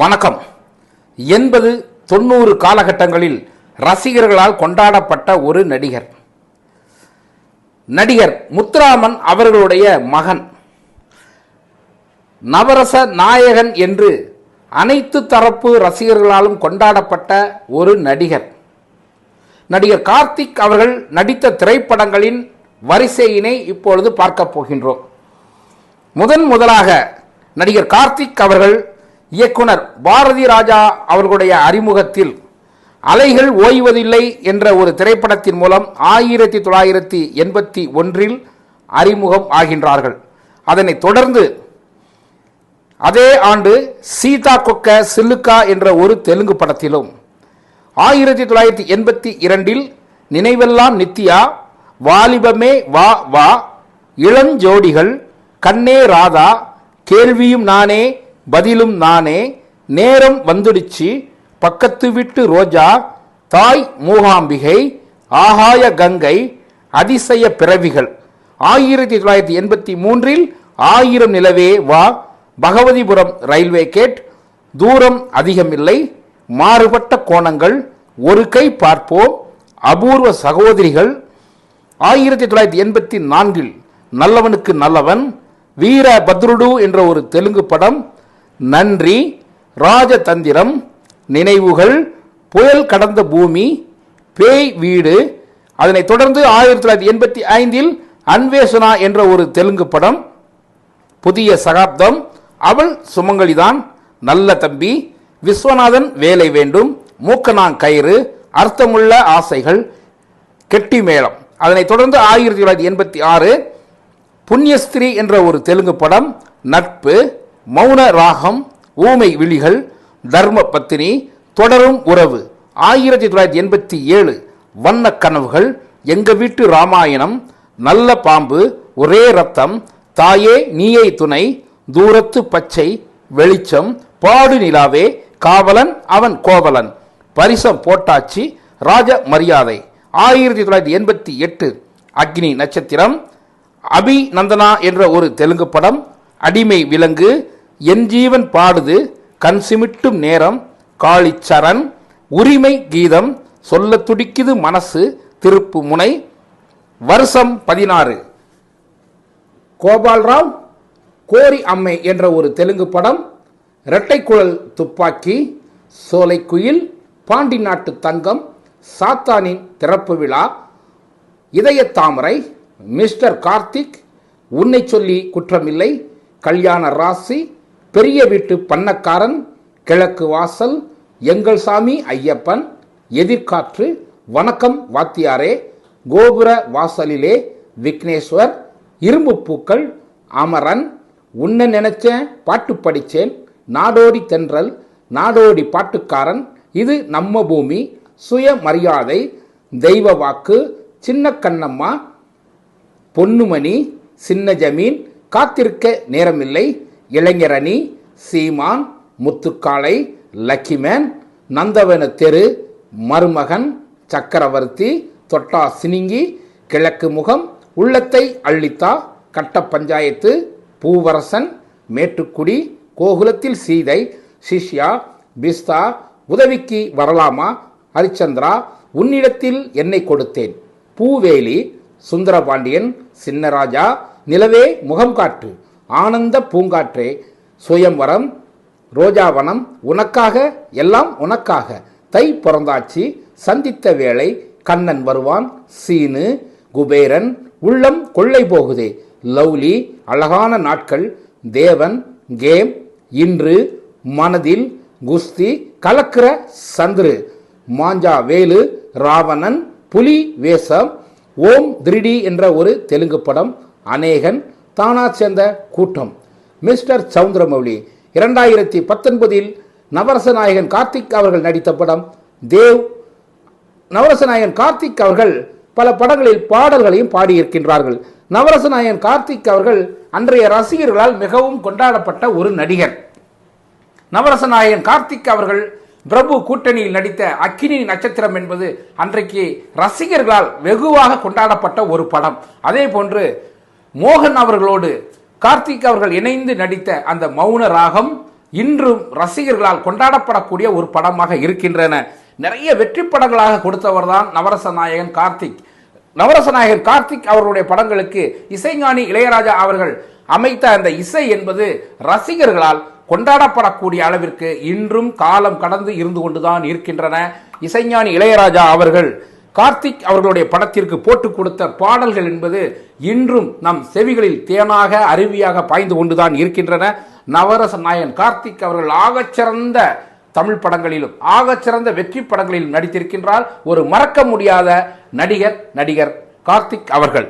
வணக்கம். எண்பது தொண்ணூறு காலகட்டங்களில் ரசிகர்களால் கொண்டாடப்பட்ட ஒரு நடிகர். நடிகர் முத்துராமன் அவர்களுடைய மகன். நவரச நாயகன் என்று அனைத்து தரப்பு ரசிகர்களாலும் கொண்டாடப்பட்ட ஒரு நடிகர். நடிகர் கார்த்திக் அவர்கள் நடித்த திரைப்படங்களின் வரிசையினை இப்பொழுது பார்க்க போகின்றோம். முதன் முதலாக நடிகர் கார்த்திக் அவர்கள் இயக்குனர் பாரதி ராஜா அவர்களுடைய அறிமுகத்தில் அலைகள் ஓய்வதில்லை என்ற ஒரு திரைப்படத்தின் மூலம் ஆயிரத்தி தொள்ளாயிரத்தி எண்பத்தி ஒன்றில் அறிமுகம் ஆகின்றார்கள். அதனைத் தொடர்ந்து அதே ஆண்டு சீதா கொக்க சில்லுக்கா என்ற ஒரு தெலுங்கு படத்திலும் ஆயிரத்தி தொள்ளாயிரத்தி எண்பத்தி இரண்டில் நினைவெல்லாம் நித்யா வாலிபமே வா வா இளஞ்சோடிகள் கண்ணே ராதா கேள்வியும் நானே பதிலும் நானே நேரம் வந்துடுச்சு பக்கத்து விட்டு ரோஜா தாய் மூகாம்பிகை ஆகாய கங்கை அதிசய பிறவிகள். ஆயிரத்தி தொள்ளாயிரத்தி எண்பத்தி மூன்றில் ஆயிரம் நிலவே வா பகவதிபுரம் ரயில்வே கேட். தூரம் அதிகமில்லை மாறுபட்ட கோணங்கள். ஒரு கை பார்ப்போம் அபூர்வ சகோதரிகள். ஆயிரத்தி தொள்ளாயிரத்தி எண்பத்தி நான்கில் நல்லவனுக்கு நல்லவன் வீர பத்ருடு என்ற ஒரு தெலுங்கு படம் நன்றி ராஜதந்திரம் நினைவுகள் புயல் கடந்த பூமி பேய் வீடு அதனைத் தொடர்ந்து ஆயிரத்தி தொள்ளாயிரத்தி எண்பத்தி ஐந்தில் அன்வேஷனா என்ற ஒரு தெலுங்கு படம் புதிய சகாப்தம் அவள் சுமங்கலிதான் நல்ல தம்பி விஸ்வநாதன் வேலை வேண்டும் மூக்கனாங் கயிறு அர்த்தமுள்ள ஆசைகள் கெட்டி மேளம். அதனைத் தொடர்ந்து ஆயிரத்தி தொள்ளாயிரத்தி எண்பத்தி ஆறு புண்ணியஸ்திரி என்ற ஒரு தெலுங்கு படம் நட்பு மௌன ராகம் ஊமை விழிகள் தர்ம பத்தினி தொடரும் உறவு. ஆயிரத்தி தொள்ளாயிரத்தி எண்பத்தி ஏழு வண்ண கனவுகள் எங்க வீட்டு ராமாயணம் நல்ல பாம்பு ஒரே ரத்தம் தாயே நீயை துணை தூரத்து பச்சை வெளிச்சம் பாடு நிலாவே காவலன் அவன் கோவலன். பரிசம் போட்டாச்சு ராஜ மரியாதை. ஆயிரத்தி தொள்ளாயிரத்தி எண்பத்தி எட்டு அக்னி நட்சத்திரம் அபிநந்தனா என்ற ஒரு தெலுங்கு படம் அடிமை விலங்கு என் ஜீவன் பாடுது கண் சிமிட்டும் நேரம் காளிச்சரண் உரிமை கீதம் சொல்ல துடிக்குது மனசு திருப்பு முனை. வருஷம் பதினாறு. கோபால்ராவ் கோரி அம்மை என்ற ஒரு தெலுங்கு படம் இரட்டைக்குழல் துப்பாக்கி சோலைக்குயில் பாண்டி நாட்டு தங்கம் சாத்தானின் திறப்பு விழா இதய தாமரை மிஸ்டர் கார்த்திக் உன்னை சொல்லி குற்றமில்லை கல்யாண ராசி பெரிய வீட்டு பண்ணக்காரன் கிழக்கு வாசல் எங்கள் சாமி ஐயப்பன் எதிர்காற்று வணக்கம் வாத்தியாரே கோபுர வாசலிலே விக்னேஸ்வர் இரும்பு பூக்கள் அமரன் உன்னை நினைச்சேன் பாட்டு படிச்சேன் நாடோடி தென்றல் நாடோடி பாட்டுக்காரன் இது நம்ம பூமி சுயமரியாதை தெய்வ வாக்கு சின்ன கண்ணம்மா பொன்னுமணி சின்ன ஜமீன் காத்திருக்க நேரமில்லை இளைஞரணி சீமான் முத்துக்காளை லக்கிமேன் நந்தவன தெரு மருமகன் சக்கரவர்த்தி தொட்டா சினிங்கி கிழக்கு முகம் உள்ளத்தை அள்ளித்தா கட்ட பஞ்சாயத்து பூவரசன் மேட்டுக்குடி கோகுலத்தில் சீதை சிஷ்யா பிஸ்தா உதவிக்கு வரலாமா ஹரிச்சந்திரா உன்னிடத்தில் என்னை கொடுத்தேன். பூவேலி சுந்தரபாண்டியன் சின்னராஜா நிலவே முகம் காட்டு. ஆனந்த பூங்காற்றே சுயம்வரம் ரோஜாவனம் உனக்காக எல்லாம் உனக்காக. தை பிறந்தாச்சு சந்தித்த வேளை கண்ணன் வருவான் சீனு குபேரன் உள்ளம் கொள்ளை போகுதே. லவ்லி அழகான நாட்கள் தேவன் கேம் இன்று மனதில் குஸ்தி கலக்கிற சந்துரு. மாஞ்சா வேலு ராவணன் புலி வேஷம் ஓம் திருடி என்ற ஒரு தெலுங்கு படம் அநேகன் தானா சேர்ந்த கூட்டம். மிஸ்டர் சவுந்தரமௌலி இரண்டாயிரத்தி பத்தொன்பதில் நவரசநாயகன் கார்த்திக் அவர்கள் நடித்த படம் தேவ். நவரச நாயகன் கார்த்திக் அவர்கள் பல படங்களில் பாடல்களையும் பாடியிருக்கின்றார்கள். நவரசநாயகன் கார்த்திக் அவர்கள் அன்றைய ரசிகர்களால் மிகவும் கொண்டாடப்பட்ட ஒரு நடிகர். நவரசநாயகன் கார்த்திக் அவர்கள் பிரபு கூட்டணியில் நடித்த அக்கினி நட்சத்திரம் என்பது அன்றைக்கு ரசிகர்களால் வெகுவாக கொண்டாடப்பட்ட ஒரு படம். அதே போன்று மோகன் அவர்களோடு கார்த்திக் அவர்கள் இணைந்து நடித்த அந்த மௌன ராகம் இன்றும் ரசிகர்களால் கொண்டாடப்படக்கூடிய ஒரு படமாக இருக்கின்றன. நிறைய வெற்றி படங்களாக கொடுத்தவர் தான் நவரச நாயகன் கார்த்திக். நவரச நாயகன் கார்த்திக் அவர்களுடைய படங்களுக்கு இசைஞானி இளையராஜா அவர்கள் அமைத்த அந்த இசை என்பது ரசிகர்களால் கொண்டாடப்படக்கூடிய அளவிற்கு இன்றும் காலம் கடந்து இருந்து கொண்டுதான் இருக்கின்றன. இசைஞானி இளையராஜா அவர்கள் கார்த்திக் அவர்களுடைய படத்திற்கு போட்டு கொடுத்த பாடல்கள் என்பது இன்றும் நம் செவிகளில் தேனாக அருவியாக பாய்ந்து கொண்டுதான் இருக்கின்றன. நவரச நாயன் கார்த்திக் அவர்கள் ஆகச்சிறந்த தமிழ் படங்களிலும் ஆகச்சிறந்த வெற்றி படங்களிலும் நடித்திருக்கின்றார். ஒரு மறக்க முடியாத நடிகர் நடிகர் கார்த்திக் அவர்கள்.